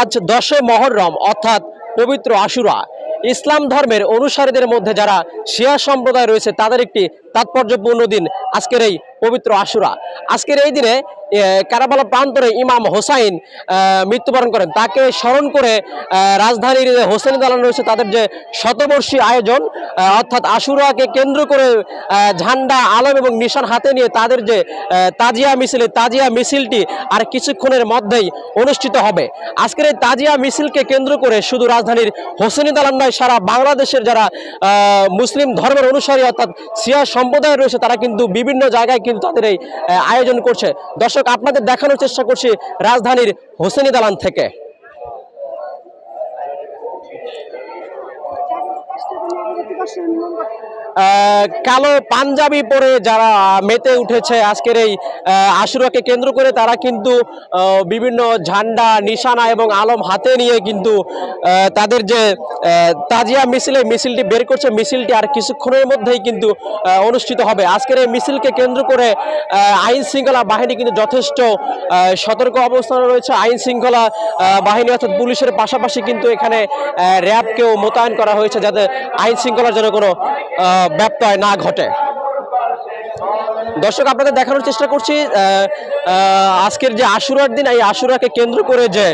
আজ দশে মহরম, অর্থাৎ পবিত্র আশুরা। ইসলাম ধর্মের অনুসারীদের মধ্যে যারা শিয়া সম্প্রদায় রয়েছে, তাদের একটি তাৎপর্যপূর্ণ দিন। আজকের এই পবিত্র আশুরা। আজকের এই দিনে কারাবালা প্রান্তরে ইমাম হোসাইন মৃত্যুবরণ করেন। তাকে স্মরণ করে রাজধানীর হোসেনি দালান রয়েছে, তাদের যে শতবর্ষী আয়োজন অর্থাৎ আশুরাকে কেন্দ্র করে ঝান্ডা, আলম এবং নিশান হাতে নিয়ে তাদের যে তাজিয়া মিছিল, তাজিয়া মিছিলটি আর কিছুক্ষণের মধ্যেই অনুষ্ঠিত হবে। আজকের এই তাজিয়া মিছিলকে কেন্দ্র করে শুধু রাজধানীর হোসেনি দালান নয়, সারা বাংলাদেশের যারা মুসলিম ধর্মের অনুসারী, অর্থাৎ সিয়া সম্প্রদায় রয়েছে, তারা কিন্তু বিভিন্ন জায়গায় কিন্তু তাদের এই আয়োজন করছে। দর্শক, আপনাদের দেখানোর চেষ্টা করছি রাজধানীর হোসেনি দালান থেকে। কালো পাঞ্জাবি পরে যারা মেতে উঠেছে আজকের এই আশুরাকে কেন্দ্র করে, তারা কিন্তু বিভিন্ন ঝান্ডা, নিশানা এবং আলম হাতে নিয়ে কিন্তু তাদের যে তাজিয়া মিছিলে মিছিলটি বের করছে, মিছিলটি আর কিছুক্ষণের মধ্যেই কিন্তু অনুষ্ঠিত হবে। আজকের এই মিছিলকে কেন্দ্র করে আইন শৃঙ্খলা বাহিনী কিন্তু যথেষ্ট সতর্ক অবস্থানে রয়েছে। আইন শৃঙ্খলা বাহিনী অর্থাৎ পুলিশের পাশাপাশি কিন্তু এখানে র্যাবকেও মোতায়েন করা হয়েছে যাতে আইন শৃঙ্খলার জন্য কোনো ব্যত্যয় না ঘটে। দর্শক, আপনাদের দেখানোর চেষ্টা করছি আজকের যে আশুরার দিন, এই আশুরাকে কেন্দ্র করে যে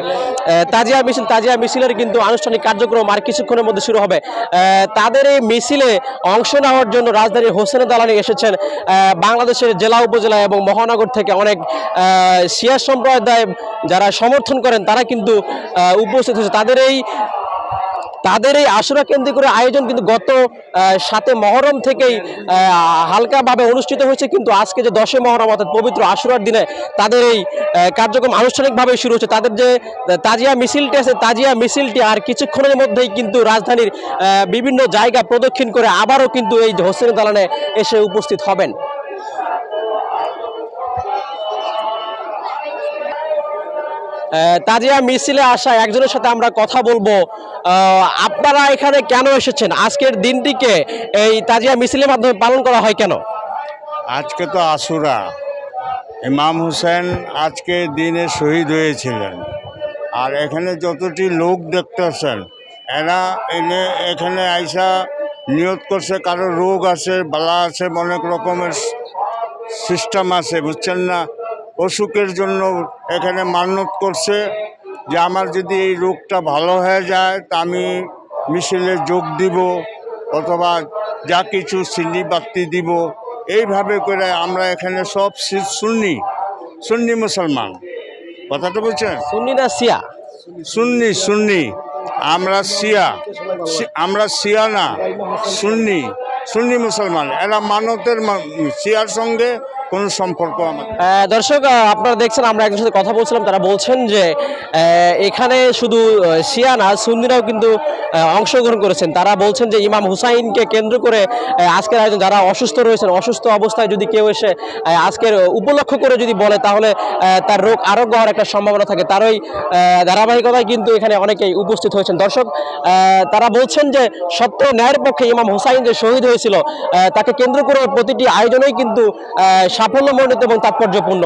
তাজিয়া মিছিল, তাজিয়া মিছিলের কিন্তু আনুষ্ঠানিক কার্যক্রম আর কিছুক্ষণের মধ্যে শুরু হবে। তাদের এই মিছিলে অংশ নেওয়ার জন্য রাজধানীর হোসেন দালানে এসেছেন বাংলাদেশের জেলা, উপজেলা এবং মহানগর থেকে অনেক শিয়া সম্প্রদায় যারা সমর্থন করেন, তারা কিন্তু উপস্থিত হয়েছে। তাদের এই তাদের এই আশুরা কেন্দ্র করে আয়োজন কিন্তু গত সাতে মহরম থেকেই হালকাভাবে অনুষ্ঠিত হয়েছে। কিন্তু আজকে যে দশে মহরম, অর্থাৎ পবিত্র আশুরার দিনে তাদের এই কার্যক্রম আনুষ্ঠানিকভাবে শুরু হচ্ছে। তাদের যে তাজিয়া মিছিলটি আছে, তাজিয়া মিছিলটি আর কিছুক্ষণের মধ্যেই কিন্তু রাজধানীর বিভিন্ন জায়গা প্রদক্ষিণ করে আবারও কিন্তু এই হোসেন দালানে এসে উপস্থিত হবেন। তাজিয়া মিছিলে আসা একজনের সাথে আমরা কথা বলব। আপনারা এখানে কেন এসেছেন? আজকের দিনটিকে এই তাজিয়া মিছিলের মাধ্যমে পালন করা হয় কেন? আজকে তো আশুরা। ইমাম হোসেন আজকে দিনে শহীদ হয়েছিলেন। আর এখানে যতটি লোক দেখতেছেন, এরা এনে এখানে আইসা নিয়ত করছে, কারও রোগ আছে, বালা আছে, অনেক রকমের সিস্টেম আছে, বুঝছেন না? অসুখের জন্য এখানে মান্যত করছে যে আমার যদি এই রোগটা ভালো হয়ে যায় তা আমি মিছিলে যোগ দিব অথবা যা কিছু সিন্নি বাতি দিব। এইভাবে করে আমরা এখানে সব সুন্নি সুন্নি মুসলমান। কথাটা বলছেন সুন্নি না সিয়া সুন্নি সুন্নি। আমরা সিয়া সি- আমরা সিয়া না সুন্নি। সুন্নি মুসলমান। এরা মানতের সিয়ার সঙ্গে কোনো সম্পর্ক দর্শক আপনারা দেখছেন, আমরা একজন সাথে কথা বলছিলাম, তারা বলছেন যে এখানে শুধু শিয়া না সুন্দিরাও কিন্তু অংশগ্রহণ করেছেন। তারা বলছেন যে ইমাম হুসাইনকে কেন্দ্র করে আজকের আয়োজন, যারা অসুস্থ রয়েছেন, অসুস্থ অবস্থায় যদি কেউ এসে আজকের উপলক্ষ করে যদি বলে, তাহলে তার রোগ আরোগ্য হওয়ার একটা সম্ভাবনা থাকে। তারই ধারাবাহিকতায় কিন্তু এখানে অনেকেই উপস্থিত হয়েছেন। দর্শক তারা বলছেন যে সত্য ন্যায়ের পক্ষে ইমাম হুসাইন যে শহীদ হয়েছিল তাকে কেন্দ্র করে প্রতিটি আয়োজনেই কিন্তু সাফল্যমণ্ডিত এবং তাৎপর্যপূর্ণ।